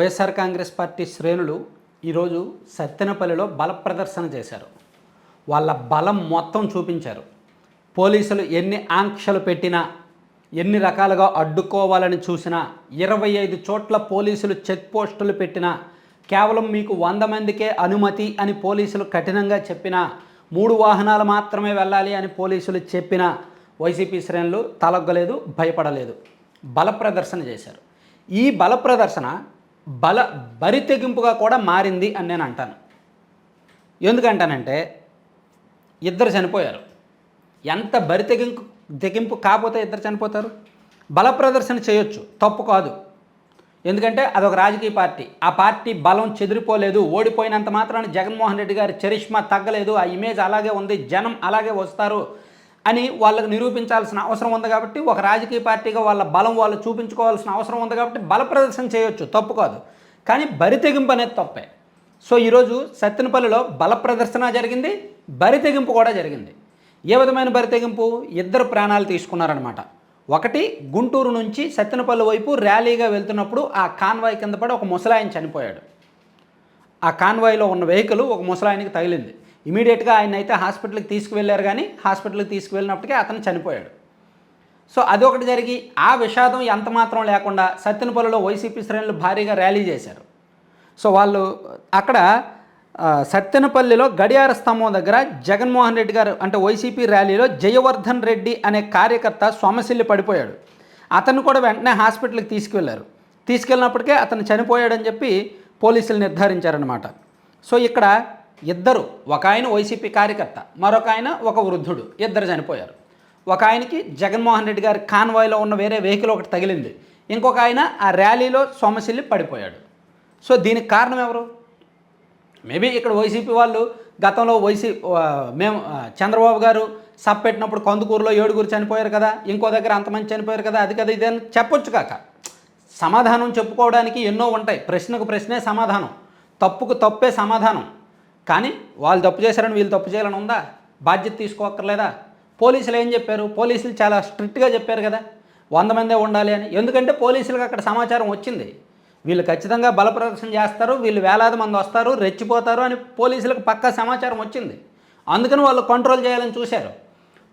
YSR Congress party శ్రేణులు ఈరోజు సత్తెనపల్లిలో బల ప్రదర్శన చేశారు. వాళ్ళ బలం మొత్తం చూపించారు. పోలీసులు ఎన్ని ఆంక్షలు పెట్టినా ఎన్ని రకాలుగా అడ్డుకోవాలని చూసినా ఇరవై ఐదు చోట్ల పోలీసులు చెక్ పోస్టులు పెట్టినా కేవలం మీకు వంద మందికే అనుమతి అని పోలీసులు కఠినంగా చెప్పినా మూడు వాహనాలు మాత్రమే వెళ్ళాలి అని పోలీసులు చెప్పినా వైసీపీ శ్రేణులు తలగ్గలేదు భయపడలేదు. బల ప్రదర్శన చేశారు. ఈ బల ప్రదర్శన బల బరి తెగింపుగా కూడా మారింది అని నేను అంటాను. ఎందుకంటానంటే ఇద్దరు చనిపోయారు. ఎంత బరి తెగింపు తెగింపు కాకపోతే ఇద్దరు చనిపోతారు? బల ప్రదర్శన చేయొచ్చు తప్పు కాదు. ఎందుకంటే అదొక రాజకీయ పార్టీ. ఆ పార్టీ బలం చెదిరిపోలేదు ఓడిపోయినంత మాత్రాన జగన్మోహన్ రెడ్డి గారి చరిష్మా తగ్గలేదు ఆ ఇమేజ్ అలాగే ఉంది జనం అలాగే వస్తారు అని వాళ్ళకు నిరూపించాల్సిన అవసరం ఉంది కాబట్టి ఒక రాజకీయ పార్టీగా వాళ్ళ బలం వాళ్ళు చూపించుకోవాల్సిన అవసరం ఉంది కాబట్టి బల ప్రదర్శన చేయొచ్చు తప్పు కాదు. కానీ బరి తెగింపు అనేది తప్పే. సో ఈరోజు సత్తెనపల్లిలో బల ప్రదర్శన జరిగింది బరి తెగింపు కూడా జరిగింది. ఏ విధమైన బరి తెగింపు? ఇద్దరు ప్రాణాలు తీసుకున్నారనమాట ఒకటి గుంటూరు నుంచి సత్తెనపల్లి వైపు ర్యాలీగా వెళ్తున్నప్పుడు ఆ కాన్వాయ్ కింద పడి ఒక ముసలాయన చనిపోయాడు. ఆ కాన్వాయ్లో ఉన్న వెహికల్ ఒక ముసలాయనికి తగిలింది. ఇమీడియట్గా ఆయన అయితే హాస్పిటల్కి తీసుకువెళ్ళారు కానీ హాస్పిటల్కి తీసుకువెళ్ళినప్పటికీ అతను చనిపోయాడు. సో అదొకటి జరిగి ఆ విషాదం ఎంత మాత్రం లేకుండా సత్తెనపల్లిలో వైసీపీ శ్రేణులు భారీగా ర్యాలీ చేశారు. సో వాళ్ళు అక్కడ ఆ, సత్తెనపల్లిలో గడియార స్తంభం దగ్గర జగన్మోహన్ రెడ్డి గారు అంటే వైసీపీ ర్యాలీలో జయవర్ధన్ రెడ్డి అనే కార్యకర్త సొమశిల్లి పడిపోయాడు. అతను కూడా వెంటనే హాస్పిటల్కి తీసుకువెళ్ళారు. తీసుకెళ్ళినప్పటికే అతను చనిపోయాడని చెప్పి పోలీసులు నిర్ధారించారనమాట సో ఇక్కడ ఇద్దరు ఒక ఆయన వైసీపీ కార్యకర్త మరొక ఆయన ఒక వృద్ధుడు ఇద్దరు చనిపోయారు. ఒక ఆయనకి జగన్మోహన్ రెడ్డి గారి కాన్వాయ్లో ఉన్న వేరే వెహికల్ ఒకటి తగిలింది. ఇంకొక ఆయన ఆ ర్యాలీలో సోమశిల్లి పడిపోయాడు. సో దీనికి కారణం ఎవరు? మేబీ ఇక్కడ వైసీపీ వాళ్ళు గతంలో వైసీ మేము చంద్రబాబు గారు సబ్ పెట్టినప్పుడు కందుకూరులో ఏడుగురు చనిపోయారు కదా ఇంకో దగ్గర అంతమంది చనిపోయారు కదా అది కదా ఇదని? చెప్పొచ్చు కాక. సమాధానం చెప్పుకోవడానికి ఎన్నో ఉంటాయి. ప్రశ్నకు ప్రశ్నే సమాధానం. తప్పుకు తప్పే సమాధానం. కానీ వాళ్ళు తప్పు చేశారని వీళ్ళు తప్పు చేయాలని ఉందా? బాధ్యత తీసుకోక్కర్లేదా? పోలీసులు ఏం చెప్పారు? పోలీసులు చాలా స్ట్రిక్ట్గా చెప్పారు కదా. వంద మందే ఉండాలి అని. ఎందుకంటే పోలీసులకు అక్కడ సమాచారం వచ్చింది. వీళ్ళు ఖచ్చితంగా బల ప్రదర్శన చేస్తారు వీళ్ళు వేలాది మంది వస్తారు రెచ్చిపోతారు అని పోలీసులకు పక్కా సమాచారం వచ్చింది. అందుకని వాళ్ళు కంట్రోల్ చేయాలని చూశారు.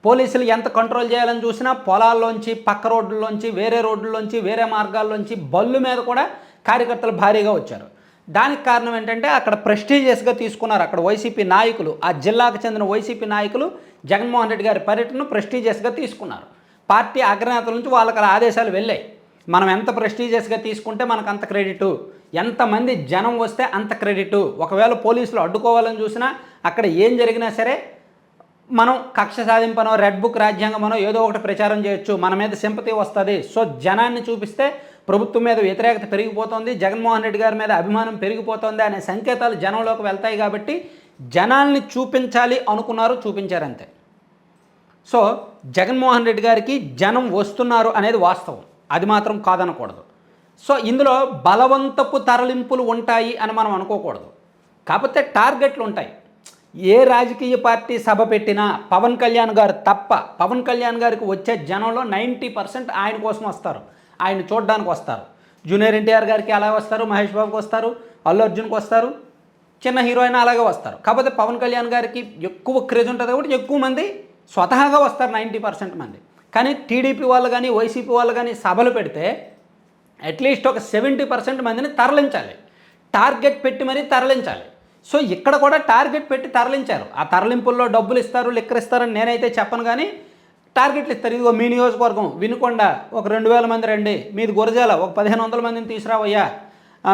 పోలీసులు ఎంత కంట్రోల్ చేయాలని చూసినా పొలాల్లోంచి పక్క రోడ్లలోంచి వేరే రోడ్లలోంచి వేరే మార్గాల్లోంచి బళ్ళు మీద కూడా కార్యకర్తలు భారీగా వచ్చారు. దానికి కారణం ఏంటంటే అక్కడ ప్రెస్టీజియస్గా తీసుకున్నారు అక్కడ వైసీపీ నాయకులు. ఆ జిల్లాకు చెందిన వైసీపీ నాయకులు జగన్మోహన్ రెడ్డి గారి పర్యటనను ప్రెస్టీజియస్గా తీసుకున్నారు. పార్టీ అగ్రనేతల నుంచి వాళ్ళకి అలా ఆదేశాలు వెళ్ళాయి. మనం ఎంత ప్రెస్టీజియస్గా తీసుకుంటే మనకు అంత క్రెడిటు. ఎంతమంది జనం వస్తే అంత క్రెడిటు. ఒకవేళ పోలీసులు అడ్డుకోవాలని చూసినా అక్కడ ఏం జరిగినా సరే మనం కక్ష సాధింపనో రెడ్ బుక్ రాజ్యాంగమనో ఏదో ఒకటి ప్రచారం చేయొచ్చు. మన మీద సింపతి వస్తుంది. సో జనాన్ని చూపిస్తే ప్రభుత్వం మీద వ్యతిరేకత పెరిగిపోతుంది జగన్మోహన్ రెడ్డి గారి మీద అభిమానం పెరిగిపోతుంది అనే సంకేతాలు జనంలోకి వెళ్తాయి కాబట్టి జనాల్ని చూపించాలి అనుకున్నారు చూపించారంతే. సో జగన్మోహన్ రెడ్డి గారికి జనం వస్తున్నారు అనేది వాస్తవం. అది మాత్రం కాదనకూడదు. సో ఇందులో బలవంతపు తరలింపులు ఉంటాయి అని మనం అనుకోకూడదు. కాకపోతే టార్గెట్లు ఉంటాయి. ఏ రాజకీయ పార్టీ సభ పెట్టినా పవన్ కళ్యాణ్ గారు తప్ప పవన్ కళ్యాణ్ గారికి వచ్చే జనంలో నైంటీ పర్సెంట్ ఆయన కోసం వస్తారు. ఆయన చూడడానికి వస్తారు. జూనియర్ ఎన్టీఆర్ గారికి అలా వస్తారు మహేష్ బాబుకి వస్తారు అల్లు అర్జున్కి వస్తారు చిన్న హీరోయిన్ అలాగే వస్తారు. కాకపోతే పవన్ కళ్యాణ్ గారికి ఎక్కువ క్రేజ్ ఉంటుంది కాబట్టి ఎక్కువ మంది స్వతహాగా వస్తారు నైంటీ పర్సెంట్ మంది. కానీ టీడీపీ వాళ్ళు కానీ వైసీపీ వాళ్ళు కానీ సభలు పెడితే అట్లీస్ట్ ఒక సెవెంటీ పర్సెంట్ మందిని తరలించాలి. టార్గెట్ పెట్టి మరీ తరలించాలి. సో ఇక్కడ కూడా టార్గెట్ పెట్టి తరలించారు. ఆ తరలింపుల్లో డబ్బులు ఇస్తారు లెక్కర్ ఇస్తారని నేనైతే చెప్పను కానీ టార్గెట్లు ఇస్తారు. ఇదిగో మీ నియోజకవర్గం వినుకొండ ఒక రెండు వేల మంది రండి. మీది గురజాల ఒక పదిహేను వందల మందిని తీసుకురావయ్యా.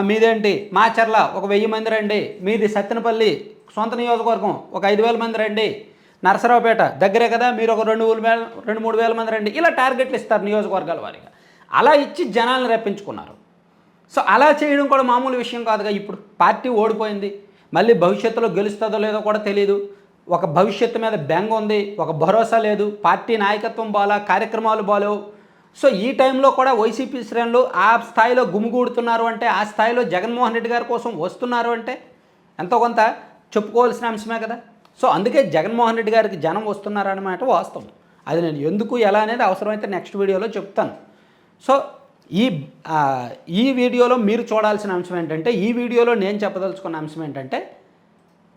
మీదేంటి? మాచర్ల ఒక వెయ్యి మంది రండి. మీది సత్తెనపల్లి సొంత నియోజకవర్గం ఒక ఐదు వేల మంది రండి. నరసరావుపేట దగ్గరే కదా మీరు ఒక రెండు వేల రెండు మూడు వేల మంది రండి. ఇలా టార్గెట్లు ఇస్తారు నియోజకవర్గాల వారిగా. అలా ఇచ్చి జనాలను రప్పించుకున్నారు. సో అలా చేయడం కూడా మామూలు విషయం కాదుగా. ఇప్పుడు పార్టీ ఓడిపోయింది. మళ్ళీ భవిష్యత్తులో గెలుస్తుందో లేదో కూడా తెలియదు ఒక భవిష్యత్తు మీద బెంగ ఉంది ఒక భరోసా లేదు పార్టీ నాయకత్వం బాలా కార్యక్రమాలు బాలేవు సో ఈ టైంలో కూడా వైసీపీ శ్రేణులు ఆ స్థాయిలో గుమిగూడుతున్నారు అంటే ఆ స్థాయిలో జగన్మోహన్ రెడ్డి గారి కోసం వస్తున్నారు అంటే ఎంతో కొంత చెప్పుకోవాల్సిన అంశమే కదా. సో అందుకే జగన్మోహన్ రెడ్డి గారికి జనం వస్తున్నారన్నమాట వాస్తవం. అది నేను ఎందుకు ఎలా అనేది అవసరమైతే నెక్స్ట్ వీడియోలో చెప్తాను. సో ఈ ఈ వీడియోలో మీరు చూడాల్సిన అంశం ఏంటంటే ఈ వీడియోలో నేను చెప్పదలుచుకున్న అంశం ఏంటంటే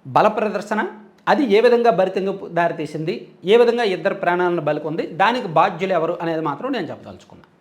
బల ప్రదర్శన అది ఏ విధంగా భరితంగా దారితీసింది ఏ విధంగా ఇద్దరు ప్రాణాలను బలికొంది? దానికి బాధ్యులు ఎవరు అనేది మాత్రం నేను చెప్పదలుచుకున్నాను